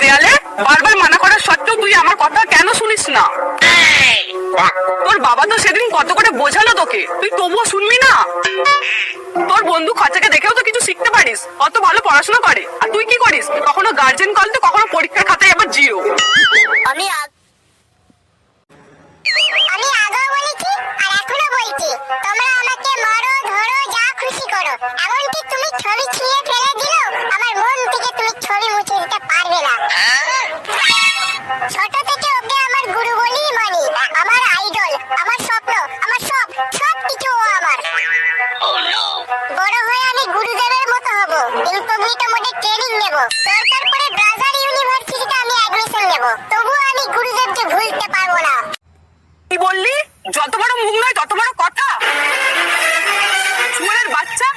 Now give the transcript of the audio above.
দেয়ালে বারবার মানা করার সত্ত্বেও তুই আমার কথা কেন শুনিস না? তোর বাবা তো সেদিন কত করে বোঝালো তোকে। তুই তবুও শুনবি না? তোর বন্ধু খরচাকে দেখেও তো কিছু শিখতে পারিস কত ভালো পড়াশোনা করে। আর তুই কি করিস? কখনো গার্জেন কল তো কখনো পরীক্ষার খাতায় আবার জিরো। আমি আমি আগেও বলেছি আর এখনও বলছি তোমরা আমাকে মারো ধরো যা খুশি করো। এমনকি তুমি ছবি ছিঁড়ে ফেলে ছোট থেকে ওকে আমার গুরু বলেই মানি। আমার আইডল আমার স্বপ্ন আমার সব সব কিছু ও আমার। বড় হয়ে আমি গুরুদেবের মতো হব। ইনকগনিটো মোডে ট্রেনিং নেব। দরকার পড়ে ব্রাজার ইউনিভার্সিটিতে আমি অ্যাডমিশন নেব। তবুও আমি গুরুদেবকে ভুলতে পারব না। কি বললি? যত বড় মুখ নয় তত বড় কথা। চুয়ারের বাচ্চা?